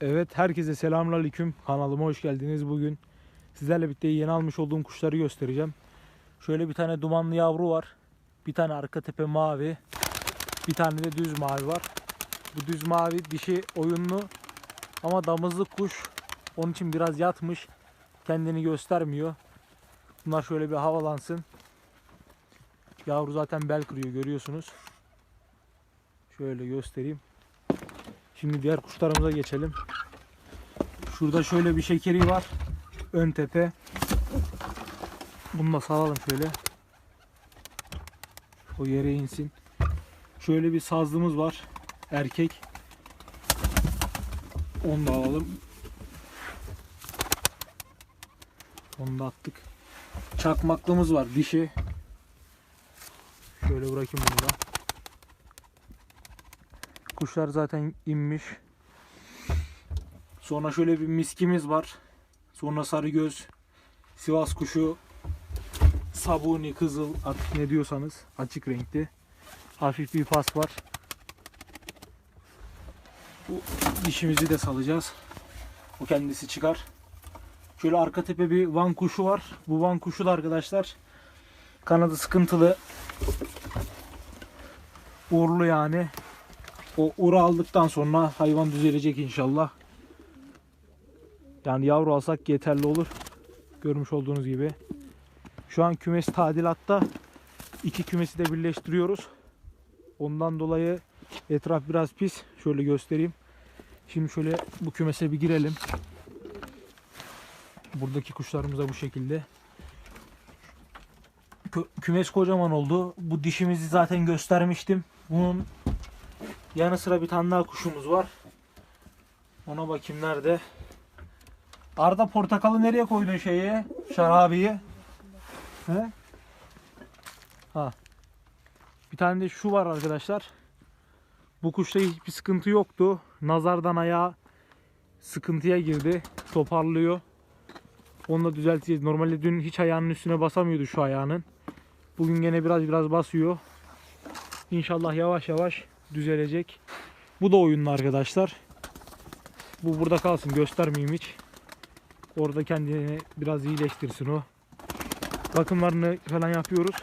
Evet herkese selamünaleyküm. Kanalıma hoş geldiniz. Bugün sizlerle birlikte yeni almış olduğum kuşları göstereceğim. Şöyle bir tane dumanlı yavru var. Bir tane arka tepe mavi. Bir tane de düz mavi var. Bu düz mavi dişi oyunlu ama damızlık kuş. Onun için biraz yatmış. Kendini göstermiyor. Bunlar şöyle bir havalansın. Yavru zaten bel kırıyor görüyorsunuz. Şöyle göstereyim. Şimdi diğer kuşlarımıza geçelim. Şurada şöyle bir şekeri var. Ön tepe. Bunu da salalım şöyle. O yere insin. Şöyle bir sazlımız var. Erkek. Onu da alalım. Onu da attık. Çakmaklımız var. Dişi. Şöyle bırakayım bunu da. Kuşlar zaten inmiş. Sonra şöyle bir miskimiz var. Sonra sarıgöz, Sivas kuşu, sabuni, kızıl artık ne diyorsanız açık renkli. Hafif bir pas var. Bu dişimizi de salacağız. O kendisi çıkar. Şöyle arka tepe bir van kuşu var. Bu van kuşu da arkadaşlar kanadı sıkıntılı. Uğurlu yani. O ura aldıktan sonra hayvan düzelecek inşallah. Yani yavru alsak yeterli olur. Görmüş olduğunuz gibi. Şu an kümes tadilatta. İki kümesi de birleştiriyoruz. Ondan dolayı etraf biraz pis. Şöyle göstereyim. Şimdi şöyle bu kümese bir girelim. Buradaki kuşlarımız da bu şekilde. Kü- Kümes kocaman oldu. Bu dişimizi zaten göstermiştim. Bunun yanı sıra bir tane daha kuşumuz var. Ona bakayım nerede. Arda portakalı nereye koydun şeyi? Şarabiyi. He? Ha. Bir tane de şu var arkadaşlar. Bu kuşta hiçbir sıkıntı yoktu. Nazardan ayağı sıkıntıya girdi. Toparlıyor. Onu da düzelteceğiz. Normalde dün hiç ayağının üstüne basamıyordu şu ayağının. Bugün gene biraz biraz basıyor. İnşallah yavaş yavaş düzelecek. Bu da oyunlu arkadaşlar. Bu burada kalsın göstermeyeyim hiç. Orada kendini biraz iyileştirsin o. Bakımlarını falan yapıyoruz.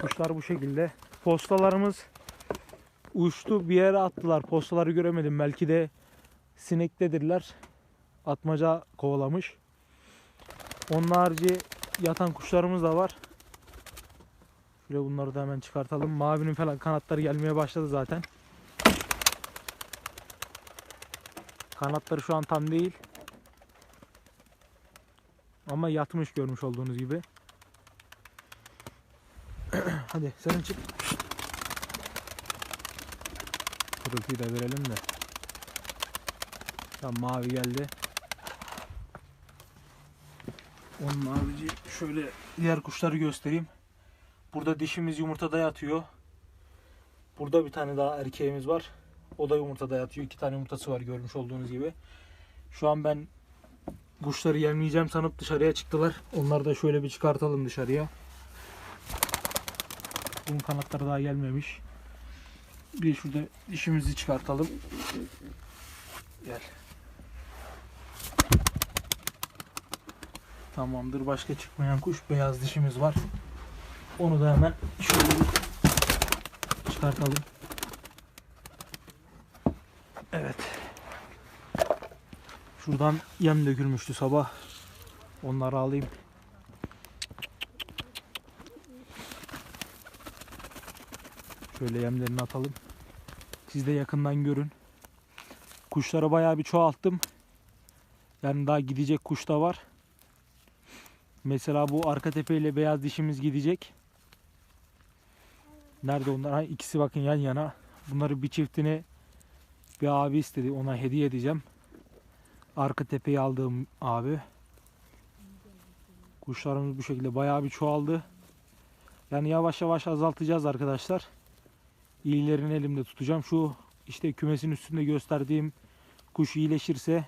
Kuşlar bu şekilde. Postalarımız uçtu bir yere attılar. Postaları göremedim. Belki de sinektedirler. Atmaca kovalamış. Onun harici yatan kuşlarımız da var. Şöyle bunları da hemen çıkartalım. Mavinin falan kanatları gelmeye başladı zaten. Kanatları şu an tam değil. Ama yatmış görmüş olduğunuz gibi. Hadi senin çık. Pırıltıyı da verelim de. Tam mavi geldi. Onun harici şöyle diğer kuşları göstereyim. Burada dişimiz yumurtada yatıyor. Burada bir tane daha erkeğimiz var. O da yumurtada yatıyor. İki tane yumurtası var görmüş olduğunuz gibi. Şu an ben kuşları yemleyeceğim sanıp dışarıya çıktılar. Onları da şöyle bir çıkartalım dışarıya. Bunun kanatları daha gelmemiş. Bir şurada dişimizi çıkartalım. Gel. Tamamdır. Başka çıkmayan kuş. Beyaz dişimiz var. Onu da hemen şöyle çıkartalım. Evet. Şuradan yem dökülmüştü sabah. Onları alayım. Şöyle yemlerini atalım. Siz de yakından görün. Kuşları bayağı bir çoğalttım. Yani daha gidecek kuş da var. Mesela bu arka tepeyle beyaz dişimiz gidecek. Nerede onlar? Ha, ikisi bakın yan yana. Bunları bir çiftini bir abi istedi. Ona hediye edeceğim. Arka tepeyi aldığım abi. Kuşlarımız bu şekilde bayağı bir çoğaldı. Yani yavaş yavaş azaltacağız arkadaşlar. İyilerini elimde tutacağım. Şu işte kümesin üstünde gösterdiğim kuş iyileşirse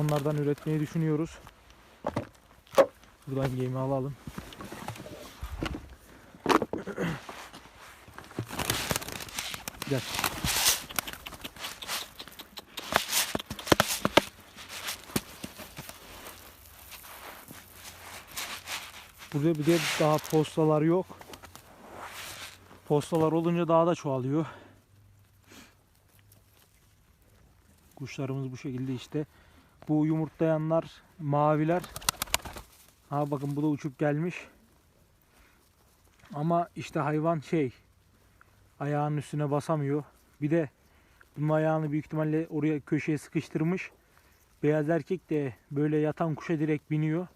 onlardan üretmeyi düşünüyoruz. Buradan gemi alalım. Gel. Burada bir de daha postalar yok. Postalar olunca daha da çoğalıyor. Kuşlarımız bu şekilde işte. Bu yumurtlayanlar maviler. Ha bakın bu da uçup gelmiş. Ama işte hayvan şey ayağının üstüne basamıyor. Bir de bunun ayağını büyük ihtimalle oraya köşeye sıkıştırmış. Beyaz erkek de böyle yatan kuşa direkt biniyor.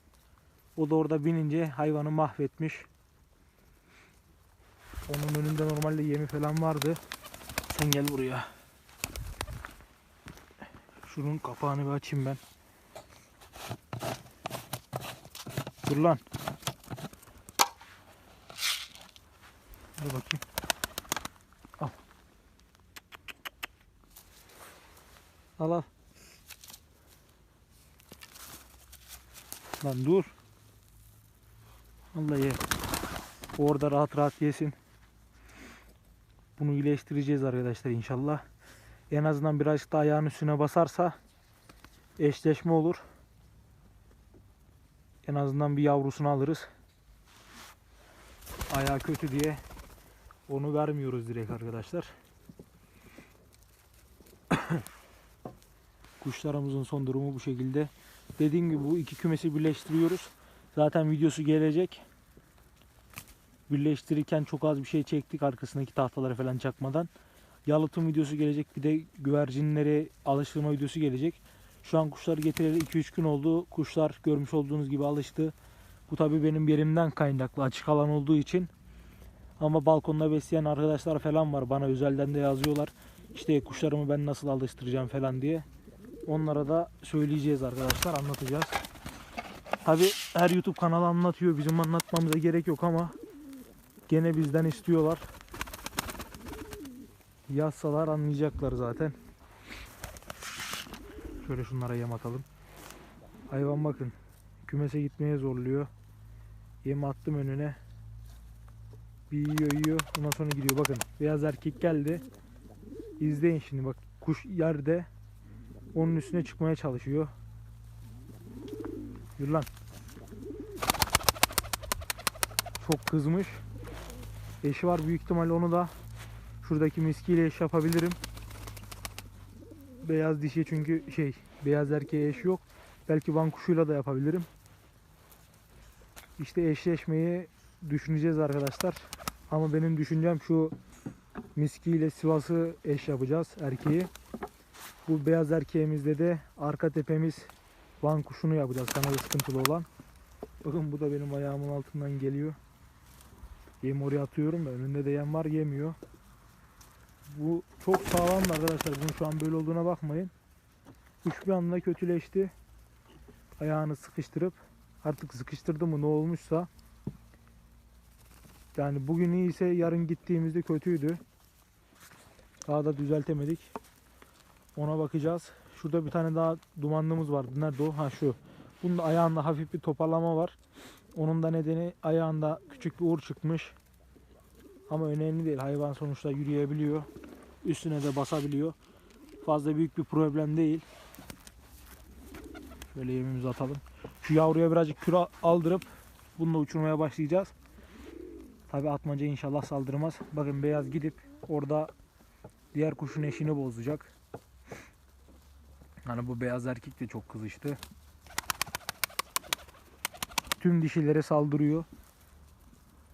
O da orada binince hayvanı mahvetmiş. Onun önünde normalde yemi falan vardı. Sen gel buraya. Şunun kapağını bir açayım ben. Dur lan. Dur bakayım. Al al. Lan dur. Allah ye. Orada rahat rahat yesin. Bunu iyileştireceğiz arkadaşlar inşallah. En azından birazcık da ayağın üstüne basarsa eşleşme olur. En azından bir yavrusunu alırız. Ayağı kötü diye onu vermiyoruz direkt arkadaşlar. Kuşlarımızın son durumu bu şekilde. Dediğim gibi bu iki kümesi birleştiriyoruz. Zaten videosu gelecek. Birleştirirken çok az bir şey çektik arkasındaki tahtaları falan çakmadan. Yalıtım videosu gelecek. Bir de güvercinleri alıştırma videosu gelecek. Şu an kuşları getireli 2-3 gün oldu. Kuşlar görmüş olduğunuz gibi alıştı. Bu tabi benim yerimden kaynaklı açık alan olduğu için. Ama balkonda besleyen arkadaşlar falan var. Bana özelden de yazıyorlar. İşte kuşlarımı ben nasıl alıştıracağım falan diye. Onlara da söyleyeceğiz arkadaşlar. Anlatacağız. Tabi her YouTube kanalı anlatıyor. Bizim anlatmamıza gerek yok ama gene bizden istiyorlar. Yazsalar anlayacaklar zaten. Şöyle şunlara yem atalım. Hayvan bakın. Kümese gitmeye zorluyor. Yem attım önüne. Bir yiyor yiyor. Ondan sonra gidiyor. Bakın beyaz erkek geldi. İzleyin şimdi bak. Kuş yerde. Onun üstüne çıkmaya çalışıyor. Yürü lan. Çok kızmış. Eşi var büyük ihtimalle onu da şuradaki miskiyle eş yapabilirim. Beyaz dişi çünkü şey beyaz erkeğe eş yok. Belki van kuşuyla da yapabilirim. İşte eşleşmeyi düşüneceğiz arkadaşlar. Ama benim düşüncem şu Miski ile Sivas'ı eş yapacağız erkeği. Bu beyaz erkeğimizde de arka tepemiz Van kuşunu yapacağız. Kanalı sıkıntılı olan. Bakın bu da benim ayağımın altından geliyor. Yem oraya atıyorum önünde de yem var yemiyor. Bu çok sağlam arkadaşlar. Bunun şu an böyle olduğuna bakmayın. Kuş bir anda kötüleşti. Ayağını sıkıştırıp artık sıkıştırdı mı ne olmuşsa yani bugün iyiyse yarın gittiğimizde kötüydü. Daha da düzeltemedik. Ona bakacağız. Şurada bir tane daha dumanlımız vardı. Nerede o? Ha şu. Bunun da ayağında hafif bir toparlama var. Onun da nedeni ayağında küçük bir uğur çıkmış. Ama önemli değil. Hayvan sonuçta yürüyebiliyor. Üstüne de basabiliyor. Fazla büyük bir problem değil. Şöyle yemimizi atalım. Şu yavruya birazcık küre aldırıp bununla uçurmaya başlayacağız. Tabi atmaca inşallah saldırmaz. Bakın beyaz gidip orada diğer kuşun eşini bozacak. Hani bu beyaz erkek de çok kızıştı. Tüm dişilere saldırıyor.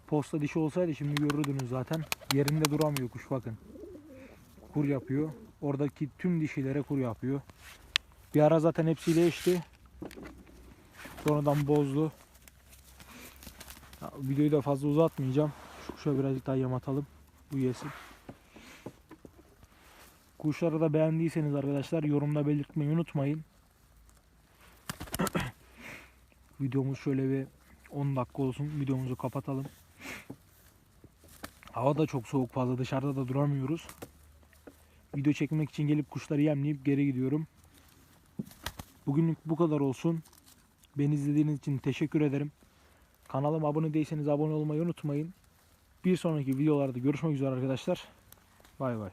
Posta dişi olsaydı şimdi görürdünüz zaten. Yerinde duramıyor kuş bakın. Kur yapıyor. Oradaki tüm dişilere kur yapıyor. Bir ara zaten hepsiyle eşti. Sonradan bozdu. Ya, videoyu da fazla uzatmayacağım. Şu kuşa birazcık daha yem atalım. Bu yesin. Kuşları da beğendiyseniz arkadaşlar yorumda belirtmeyi unutmayın. Videomuz şöyle bir 10 dakika olsun. Videomuzu kapatalım. Hava da çok soğuk fazla dışarıda da duramıyoruz. Video çekmek için gelip kuşları yemleyip geri gidiyorum. Bugünlük bu kadar olsun. Beni izlediğiniz için teşekkür ederim. Kanalıma abone değilseniz abone olmayı unutmayın. Bir sonraki videolarda görüşmek üzere arkadaşlar. Bay bay.